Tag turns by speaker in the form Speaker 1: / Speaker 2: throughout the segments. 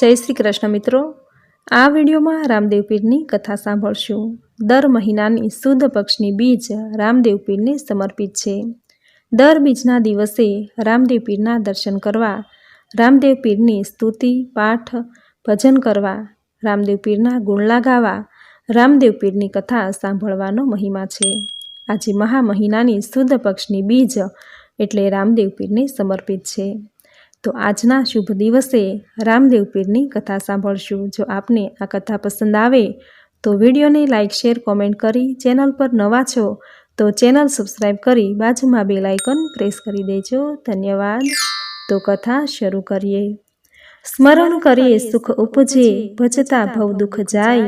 Speaker 1: જય શ્રી કૃષ્ણ મિત્રો. આ વિડીયોમાં રામદેવ પીરની કથા સાંભળશું. દર મહિનાની શુદ્ધ પક્ષની બીજ રામદેવ પીરને સમર્પિત છે. દર બીજના દિવસે રામદેવ પીરના દર્શન કરવા, રામદેવ પીરની સ્તુતિ, પાઠ, ભજન કરવા, રામદેવ પીરના ગુણલા ગાવા રામદેવ પીરની કથા સાંભળવાનો મહિમા છે. આજે મહા મહિનાની શુદ્ધ પક્ષની બીજ એટલે રામદેવ પીરને સમર્પિત છે. તો આજના શુભ દિવસે રામદેવ પીરની કથા સાંભળશું. જો આપને આ કથા પસંદ આવે, તો વિડીયોને લાઇક શેર, કોમેન્ટ કરી ચેનલ પર નવા છો, તો ચેનલ સબસ્ક્રાઈબ કરી બાજુમાં બેલ આઇકન પ્રેસ કરી દેજો. ધન્યવાદ. તો કથા શરૂ કરીએ. સ્મરણ કરીએ, સુખ ઉપજે, ભજતા ભવ દુઃખ જાય.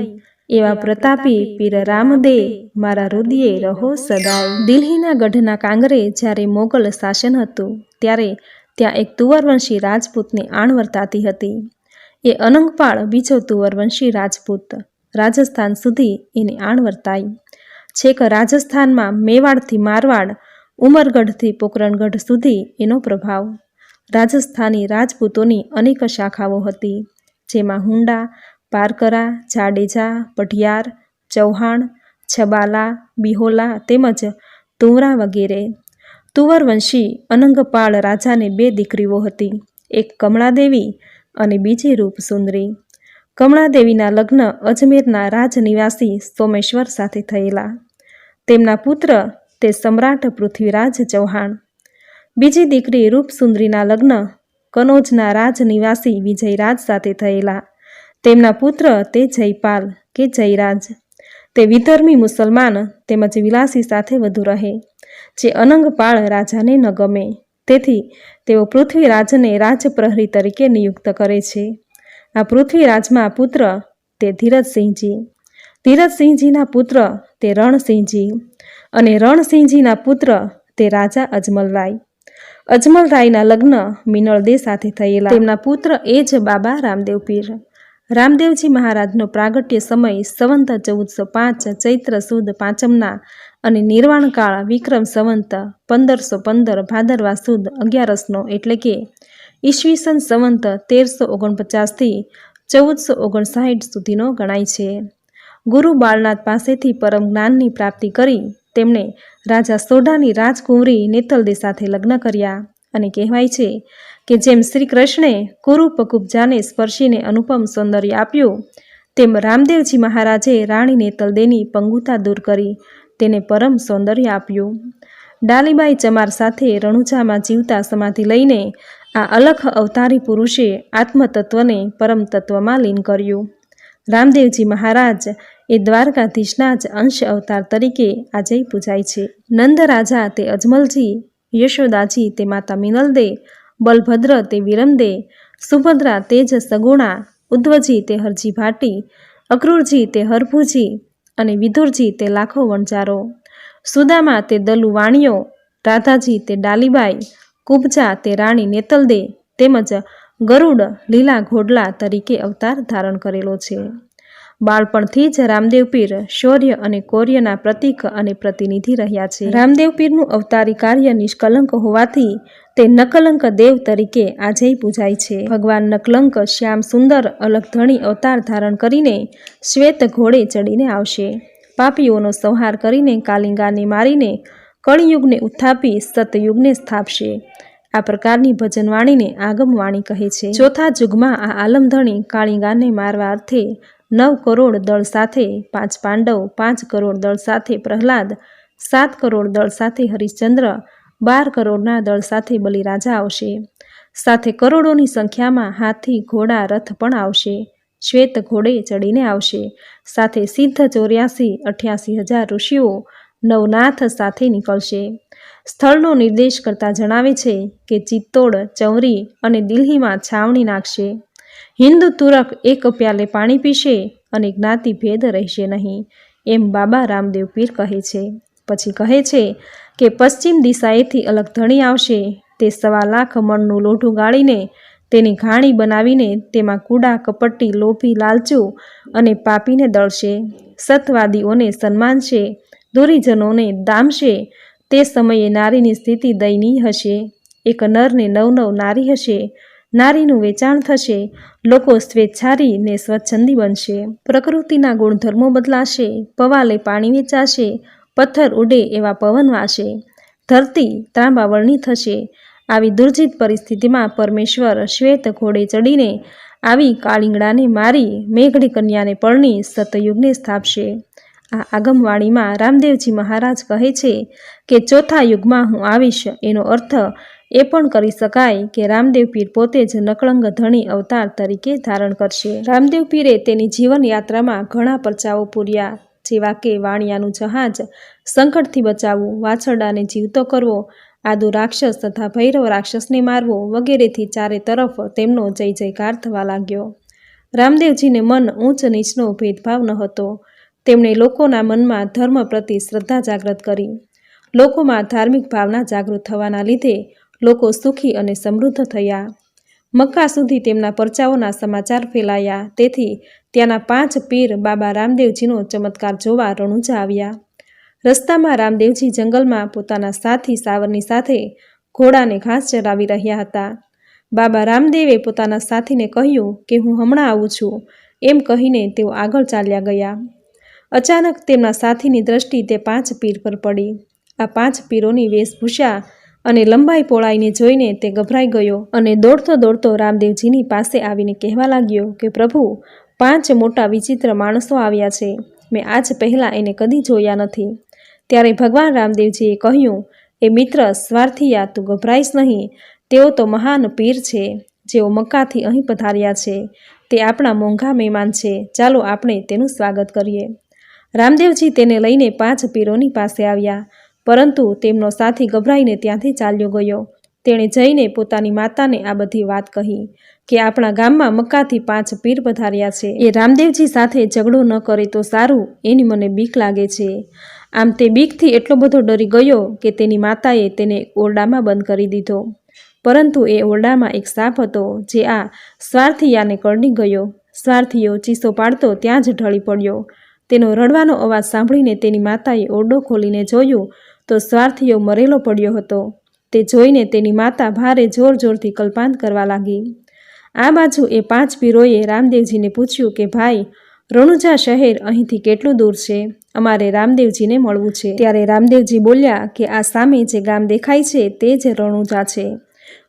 Speaker 1: એવા પ્રતાપી પીર રામદે, મારા હૃદયે રહો સદાય. દિલ્હીના ગઢના કાંગરે જ્યારે મોગલ શાસન હતું, ત્યારે ત્યાં એક તુવરવંશી રાજપૂતની આણ વર્તાતી હતી. એ અનંગપાળ બીજો તુવરવંશી રાજપૂત. રાજસ્થાન સુધી એની આણ વર્તાઈ. છેક રાજસ્થાનમાં મેવાડથી મારવાડ, ઉમરગઢથી પોકરણગઢ સુધી એનો પ્રભાવ. રાજસ્થાની રાજપૂતોની અનેક શાખાઓ હતી, જેમાં હુંડા, પારકરા, જાડેજા, પઢિયાર, ચૌહાણ, છબાલા, બિહોલા તેમજ તુવરા વગેરે તુવરવંશી અનંગપાળ રાજાને બે દીકરીઓ હતી. એક કમળાદેવી અને બીજી રૂપસુંદરી. કમળાદેવીના લગ્ન અજમેરના રાજનિવાસી સોમેશ્વર સાથે થયેલા. તેમના પુત્ર તે સમ્રાટ પૃથ્વીરાજ ચૌહાણ. બીજી દીકરી રૂપસુંદરીના લગ્ન કનોજના રાજનિવાસી વિજયરાજ સાથે થયેલા. તેમના પુત્ર તે જયપાલ કે જયરાજ. તે વિધર્મી મુસલમાન તેમજ વિલાસી સાથે વધુ રહે, જે અનંગપાળ રાજાને ન ગમે. તેથી તેઓ પૃથ્વીરાજને રાજપ્રહરી તરીકે નિયુક્ત કરે છે. આ પૃથ્વીરાજમાં પુત્ર તે ધીરજસિંહજી, ધીરજસિંહજીના પુત્ર તે રણસિંહજી અને રણસિંહજીના પુત્ર તે રાજા અજમલરાય. અજમલરાયના લગ્ન મિનળદે સાથે થયેલા. તેમના પુત્ર એ જ બાબા રામદેવ પીર. રામદેવજી મહારાજનો પ્રાગટ્ય સમય સંવંત ચૌદસો પાંચ, ચૈત્ર સુદ પાંચમના અને નિર્વાણકાળ વિક્રમ સંવંત પંદરસો પંદર, ભાદરવા સુદ અગિયારસનો એટલે કે ઈસવીસન સંવંત તેરસો ઓગણપચાસથી ચૌદસો ઓગણસાઠ સુધીનો ગણાય છે. ગુરુ બાળનાથ પાસેથી પરમ જ્ઞાનની પ્રાપ્તિ કરી તેમણે રાજા સોઢાની રાજકુંવરી નેતલદે સાથે લગ્ન કર્યા અને કહેવાય છે કે જેમ શ્રી કૃષ્ણે કુરૂપ કુબજાને સ્પર્શીને અનુપમ સૌંદર્ય આપ્યું, તેમ રામદેવજી મહારાજે રાણીને તલદેની પંગુતા દૂર કરી તેને પરમ સૌંદર્ય આપ્યું. ડાલીબાઈ ચમાર સાથે રણુજામાં જીવતા સમાધિ લઈને આ અલખ અવતારી પુરુષે આત્મતત્વને પરમ તત્વમાં લીન કર્યું. રામદેવજી મહારાજ એ દ્વારકાધીશના જ અંશ અવતાર તરીકે આજે પૂજાય છે. નંદ રાજા તે અજમલજી, યશોદાજી તે માતા મિનલદે બલભદ્ર તે વિરમદે, સુભદ્રા તે જ સગુણા, ઉદ્ધવજી તે હરજી ભાટી, અક્રૂરજી તે હરભુજી અને વિધુરજી તે લાખો વણજારો સુદામા તે દલુ વાણિયો રાધાજી તે ડાલીબાઈ, કુબજા તે રાણી નેતલદે તેમજ ગરુડ લીલા ઘોડલા તરીકે અવતાર ધારણ કરેલો છે. બાળપણથી જ રામદેવ પીર શૌર્ય અને કૌર્યના પ્રતીક અને પ્રતિનિધિ રહ્યા છે. રામદેવ પીરનું અવતારી કાર્ય નિષ્કલંક હોવાથી તે નકલંક દેવ તરીકે આજે પૂજાય છે. ભગવાન નકલંક શ્યામ સુંદર અલગધણી અવતાર ધારણ કરીને શ્વેત ઘોડે ચડીને આવશે. પાપીઓનો સંહાર કરીને કાલિંગાને મારીને કળિયુગને ઉત્થાપી સતયુગને સ્થાપશે. આ પ્રકારની ભજનવાણીને આગમવાણી કહે છે. ચોથા યુગમાં આ આલમધણી કાળિંગાને મારવા અર્થે નવ કરોડ દળ સાથે પાંચ પાંડવ, પાંચ કરોડ દળ સાથે પ્રહલાદ, સાત કરોડ દળ સાથે હરિશ્ચંદ્ર બાર કરોડના દળ સાથે બલિરાજા આવશે. સાથે કરોડોની સંખ્યામાં હાથી, ઘોડા, રથ પણ આવશે. શ્વેત ઘોડે ચડીને આવશે. સાથે સિદ્ધ ચોર્યાસી, અઠ્યાસી હજાર ઋષિઓ નવનાથ સાથે નીકળશે. સ્થળનો નિર્દેશ કરતા જણાવે છે કે ચિત્તોડ, ચૌરી અને દિલ્હીમાં છાવણી નાખશે. હિન્દુ તુરક એક પ્યાલે પાણી પીશે અને જ્ઞાતિ ભેદ રહેશે નહીં, એમ બાબા રામદેવ પીર કહે છે. પછી કહે છે કે પશ્ચિમ દિશાએથી અલગ ધણી આવશે. તે સવા લાખ મણનું લોઢું ગાળીને તેની ઘાણી બનાવીને તેમાં કૂડા, કપટ્ટી, લોભી, લાલચુ અને પાપીને દળશે. સતવાદીઓને સન્માનશે દુરીજનોને દામશે. તે સમયે નારીની સ્થિતિ દયનીય હશે. એક નરને નવ નવ નારી હશે. નારીનું વેચાણ થશે. લોકો સ્વેચ્છારી ને સ્વચ્છંદી બનશે. પ્રકૃતિના ગુણધર્મો બદલાશે. પવાલે પાણી વેચાશે. પથ્થર ઉડે એવા પવન વાશે. ધરતી ત્રાંબાવળની થશે. આવી દુર્જિત પરિસ્થિતિમાં પરમેશ્વર શ્વેત ઘોડે ચડીને આવી કાળીંગડાને મારી મેઘડી કન્યાને પરણી સતયુગને સ્થાપશે. આ આગમવાણીમાં રામદેવજી મહારાજ કહે છે કે ચોથા યુગમાં હું આવીશ. એનો અર્થ એ પણ કરી શકાય કે રામદેવ પીર પોતે જ નકળંગ ધણી અવતાર તરીકે ધારણ કરશે. રામદેવ પીરે તેની જીવનયાત્રામાં ઘણા પરચાઓ પૂર્યા. જેવા કે વાણિયાનું જહાજ સંકટથી બચાવવું, વાછરડાને જીવતો કરવો, આદુ રાક્ષસ તથા ભૈરવ રાક્ષસને મારવો વગેરેથી ચારે તરફ તેમનો જય જયકાર થવા લાગ્યો. રામદેવજીને મન ઊંચ નીચનો ભેદભાવ ન હતો. તેમણે લોકોના મનમાં ધર્મ પ્રતિ શ્રદ્ધા જાગૃત કરી. લોકોમાં ધાર્મિક ભાવના જાગૃત થવાના લીધે લોકો સુખી અને સમૃદ્ધ થયા. મક્કા સુધી તેમના પરચાઓના સમાચાર ફેલાયા. તેથી ત્યાંના પાંચ પીર બાબા રામદેવજીનો ચમત્કાર જોવા રણુજા આવ્યા. રસ્તામાં રામદેવજી જંગલમાં પોતાના સાથી સાવરની સાથે ઘોડાને ઘાસ ચરાવી રહ્યા હતા. બાબા રામદેવે પોતાના સાથીને કહ્યું કે, હું હમણાં આવું છું. એમ કહીને તેઓ આગળ ચાલ્યા ગયા. અચાનક તેમના સાથીની દ્રષ્ટિ તે પાંચ પીર પર પડી. આ પાંચ પીરોની વેશભૂષા અને લંબાઈ પોળાઈને જોઈને તે ગભરાઈ ગયો અને દોડતો દોડતો રામદેવજીની પાસે આવીને કહેવા લાગ્યો કે, પ્રભુ પાંચ મોટા વિચિત્ર માણસો આવ્યા છે. મેં આજ પહેલાં એને કદી જોયા નથી. ત્યારે ભગવાન રામદેવજીએ કહ્યું, એ મિત્ર સ્વાર્થિયા, તું ગભરાઈશ નહીં. તેઓ તો મહાન પીર છે, જેઓ મક્કાથી અહીં પધાર્યા છે. તે આપણા મોંઘા મહેમાન છે. ચાલો આપણે તેનું સ્વાગત કરીએ. રામદેવજી તેને લઈને પાંચ પીરોની પાસે આવ્યા. પરંતુ તેમનો સાથી ગભરાઈને ત્યાંથી ચાલ્યો ગયો. તેણે જઈને પોતાની માતાને આ બધી વાત કહી કે આપણા ગામમાં મક્કાથી પાંચ પીર પધાર્યા છે. એ રામદેવજી સાથે ઝઘડો ન કરે તો સારું, એની મને બીક લાગે છે. આમ તે બીકથી એટલો બધો ડરી ગયો કે તેની માતાએ તેને ઓરડામાં બંધ કરી દીધો. પરંતુ એ ઓરડામાં એક સાપ હતો જે આ સ્વાર્થિયાને કરડી ગયો. સ્વાર્થીઓ ચીસો પાડતો ત્યાં જ ઢળી પડ્યો. તેનો રડવાનો અવાજ સાંભળીને તેની માતાએ ઓરડો ખોલીને જોયું તો સ્વાર્થીઓ મરેલો પડ્યો હતો. તે જોઈને તેની માતા ભારે જોર જોરથી કલ્પાંત કરવા લાગી. આ બાજુ એ પાંચ પીરોએ રામદેવજીને પૂછ્યું કે, ભાઈ, રણુજા શહેર અહીંથી કેટલું દૂર છે? અમારે રામદેવજીને મળવું છે. ત્યારે રામદેવજી બોલ્યા કે, આ સામે જે ગામ દેખાય છે તે જ રણુજા છે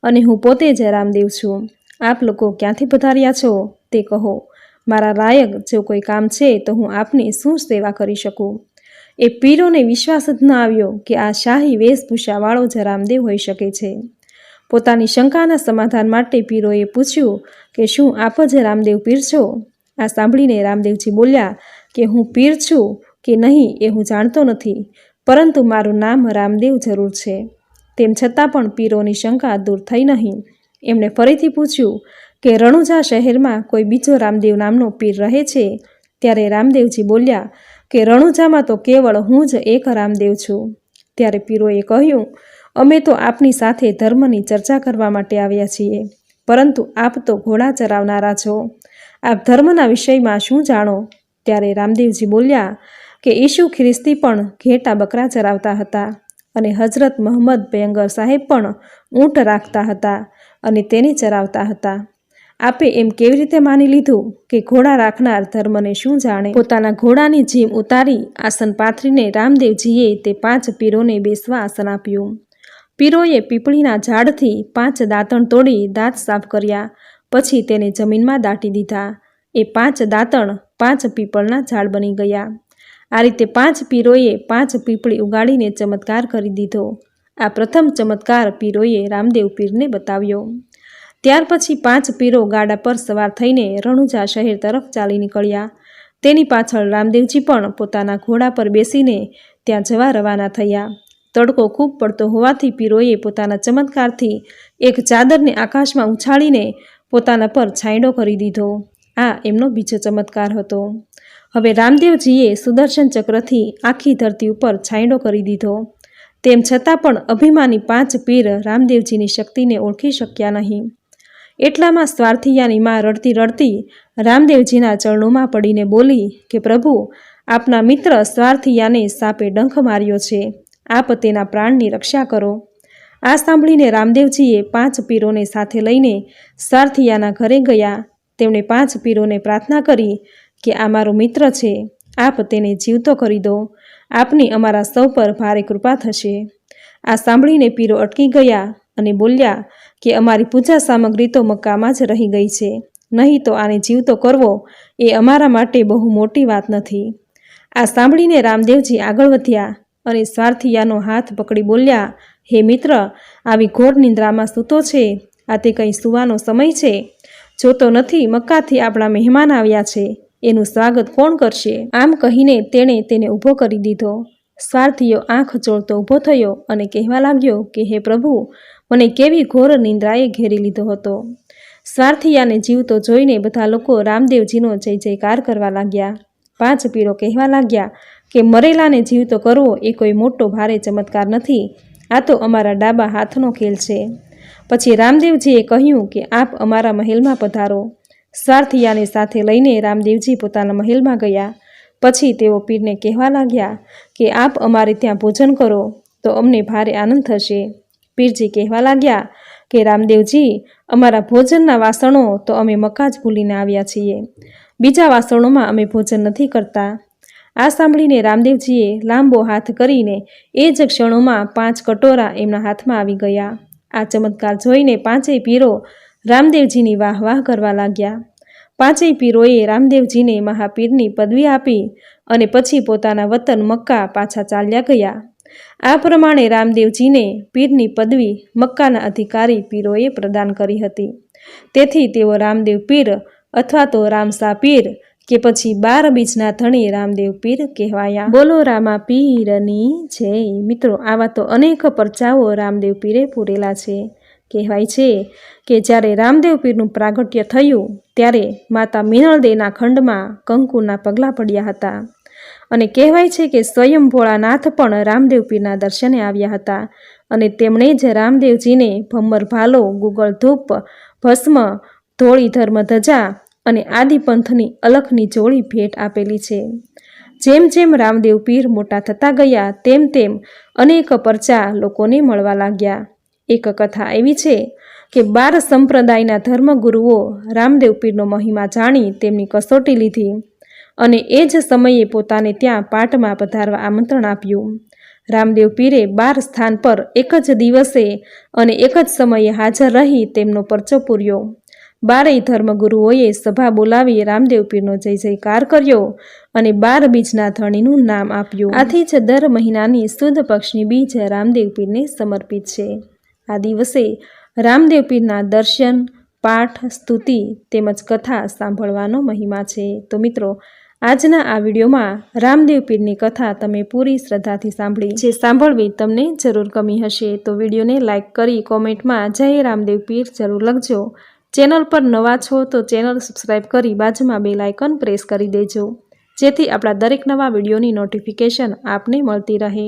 Speaker 1: અને હું પોતે જ રામદેવ છું. આપ લોકો ક્યાંથી પધાર્યા છો? તે કહો. મારા લાયક જો કોઈ કામ છે તો હું આપની શું સેવા કરી શકું? એ પીરોને વિશ્વાસ જ ન આવ્યો કે આ શાહી વેશભૂષાવાળો જ રામદેવ હોઈ શકે છે. પોતાની શંકાના સમાધાન માટે પીરોએ પૂછ્યું કે શું આપ જ રામદેવ પીર છો? આ સાંભળીને રામદેવજી બોલ્યા કે હું પીર છું કે નહીં એ હું જાણતો નથી, પરંતુ મારું નામ રામદેવ જરૂર છે. તેમ છતાં પણ પીરોની શંકા દૂર થઈ નહીં. એમણે ફરીથી પૂછ્યું કે રણુજા શહેરમાં કોઈ બીજો રામદેવ નામનો પીર રહે છે? ત્યારે રામદેવજી બોલ્યા કે રણુજામાં તો કેવળ હું જ એક રામદેવ છું. ત્યારે પીરોએ કહ્યું, અમે તો આપની સાથે ધર્મની ચર્ચા કરવા માટે આવ્યા છીએ, પરંતુ આપ તો ઘોડા ચરાવનારા છો. આપ ધર્મના વિષયમાં શું જાણો? ત્યારે રામદેવજી બોલ્યા કે ઈશુ ખ્રિસ્તી પણ ઘેટા બકરા ચરાવતા હતા અને હજરત મોહમ્મદ પયંગર સાહેબ પણ ઊંટ રાખતા હતા અને તેને ચરાવતા હતા. આપે એમ કેવી રીતે માની લીધું કે ઘોડા રાખનાર ધર્મને શું જાણે? પોતાના ઘોડાની જીમ ઉતારી આસન પાથરીને રામદેવજીએ તે પાંચ પીરોને બેસવા આસન આપ્યું. પીરોએ પીપળીના ઝાડથી પાંચ દાંતણ તોડી દાંત સાફ કર્યા, પછી તેને જમીનમાં દાટી દીધા. એ પાંચ દાંતણ પાંચ પીપળના ઝાડ બની ગયા. આ રીતે પાંચ પીરોએ પાંચ પીપળી ઉગાડીને ચમત્કાર કરી દીધો. આ પ્રથમ ચમત્કાર પીરોએ રામદેવ પીરને બતાવ્યો. ત્યાર પછી પાંચ પીરો ગાડા પર સવાર થઈને રણુજા શહેર તરફ ચાલી નીકળ્યા. તેની પાછળ રામદેવજી પણ પોતાના ઘોડા પર બેસીને ત્યાં જવા રવાના થયા. તડકો ખૂબ પડતો હોવાથી પીરોએ પોતાના ચમત્કારથી એક ચાદરને આકાશમાં ઉછાળીને પોતાના પર છાંયડો કરી દીધો. આ એમનો બીજો ચમત્કાર હતો. હવે રામદેવજીએ સુદર્શન ચક્રથી આખી ધરતી ઉપર છાંયડો કરી દીધો. તેમ છતાં પણ અભિમાની પાંચ પીર રામદેવજીની શક્તિને ઓળખી શક્યા નહીં. એટલામાં સ્વાર્થિયાની માં રડતી રડતી રામદેવજીના ચરણોમાં પડીને બોલી કે, પ્રભુ, આપના મિત્ર સ્વાર્થિયાને સાપે ડંખ માર્યો છે. આપ તેના પ્રાણની રક્ષા કરો. આ સાંભળીને રામદેવજીએ પાંચ પીરોને સાથે લઈને સ્વાર્થિયાના ઘરે ગયા. તેમણે પાંચ પીરોને પ્રાર્થના કરી કે, આ મારો મિત્ર છે. આપ તેને જીવતો કરી દો. આપની અમારા સૌ પર ભારે કૃપા થશે. આ સાંભળીને પીરો અટકી ગયા. અને બોલ્યા કે અમારી પૂજા સામગ્રી તો મક્કામાં જ રહી ગઈ છે, નહીં તો આને જીવતો કરવો એ અમારા માટે બહુ મોટી વાત નથી. આ સાંભળીને રામદેવજી આગળ વધ્યા અને સ્વાર્થિયાનો હાથ પકડી બોલ્યા, હે મિત્ર, આવી ઘોર નિંદ્રામાં સૂતો છે? આ તે કંઈ સૂવાનો સમય છે? જોતો નથી મક્કાથી આપણા મહેમાન આવ્યા છે, એનું સ્વાગત કોણ કરશે? આમ કહીને તેણે તેને ઊભો કરી દીધો. સ્વાર્થીયો આંખ ચોળતો ઊભો થયો અને કહેવા લાગ્યો કે, હે પ્રભુ, મને કેવી ઘોર નિંદ્રાએ ઘેરી લીધો હતો. સ્વાર્થિયાને જીવતો જોઈને બધા લોકો રામદેવજીનો જય જયકાર કરવા લાગ્યા. પાંચ પીળો કહેવા લાગ્યા કે, મરેલાને જીવતો કરવો એ કોઈ મોટો ભારે ચમત્કાર નથી. આ તો અમારા ડાબા હાથનો ખેલ છે. પછી રામદેવજીએ કહ્યું કે, આપ અમારા મહેલમાં પધારો. સ્વાર્થિયાને સાથે લઈને રામદેવજી પોતાના મહેલમાં ગયા. પછી તેઓ પીરને કહેવા લાગ્યા કે, આપ અમારે ત્યાં ભોજન કરો, તો અમને ભારે આનંદ થશે. પીરજી કહેવા લાગ્યા કે, રામદેવજી, અમારા ભોજનના વાસણો તો અમે મકા જ ભૂલીને આવ્યા છીએ. બીજા વાસણોમાં અમે ભોજન નથી કરતા. આ સાંભળીને રામદેવજીએ લાંબો હાથ કરીને એ જ ક્ષણોમાં પાંચ કટોરા એમના હાથમાં આવી ગયા. આ ચમત્કાર જોઈને પાંચેય પીરો રામદેવજીની વાહ વાહ કરવા લાગ્યા. પાંચેય પીરોએ રામદેવજીને મહાપીરની પદવી આપી અને પછી પોતાના વતન મક્કા પાછા ચાલ્યા ગયા. આ પ્રમાણે રામદેવજીને પીરની પદવી મક્કાના અધિકારી પીરોએ પ્રદાન કરી હતી. તેથી તેઓ રામદેવ પીર અથવા તો રામસા પીર કે પછી બાર બીજના ધણી રામદેવ પીર કહેવાયા. બોલો રામા પીરની જય. મિત્રો, આવા તો અનેક પરચાઓ રામદેવ પીરે પૂરેલા છે. કહેવાય છે કે જ્યારે રામદેવ પીરનું પ્રાગટ્ય થયું, ત્યારે માતા મિનળદેના ખંડમાં કંકુના પગલાં પડ્યા હતા. અને કહેવાય છે કે સ્વયં ભોળાનાથ પણ રામદેવ પીરના દર્શને આવ્યા હતા અને તેમણે જ રામદેવજીને ભમ્મર ભાલો, ગુગળ ધૂપ, ભસ્મ, ધોળી ધર્મ ધજા અને આદિપંથની અલખની જોડી ભેટ આપેલી છે. જેમ જેમ રામદેવ પીર મોટા થતા ગયા, તેમ તેમ અનેક પરચા લોકોને મળવા લાગ્યા. એક કથા એવી છે કે બાર સંપ્રદાયના ધર્મગુરુઓ રામદેવ પીરનો મહિમા જાણી તેમની કસોટી લીધી અને એ જ સમયે પોતાને ત્યાં પાટમાં પધારવા આમંત્રણ આપ્યું. રામદેવ પીરે બાર સ્થાન પર એક જ દિવસે અને એક જ સમયે હાજર રહી તેમનો પરચો પૂર્યો. બારેય ધર્મગુરુઓએ સભા બોલાવી રામદેવ પીરનો જય જયકાર કર્યો અને બાર બીજના ધણીનું નામ આપ્યું. આથી જ દર મહિનાની સુદ પક્ષની બીજ રામદેવ પીરને સમર્પિત છે. આ દિવસે રામદેવ પીરના દર્શન, પાઠ, સ્તુતિ તેમજ કથા સાંભળવાનો મહિમા છે. તો મિત્રો, આજના આ વિડીયોમાં રામદેવ પીરની કથા તમે પૂરી શ્રદ્ધાથી સાંભળી. જે સાંભળવી તમને જરૂર ગમી હશે, તો વિડીયોને લાઇક કરી કોમેન્ટમાં જય રામદેવ પીર જરૂર લખજો. ચેનલ પર નવા છો, તો ચેનલ સબસ્ક્રાઈબ કરી બાજુમાં બે લાઇકન પ્રેસ કરી દેજો. જેથી આપણા દરેક નવા વિડીયોની નોટિફિકેશન આપને મળતી રહે.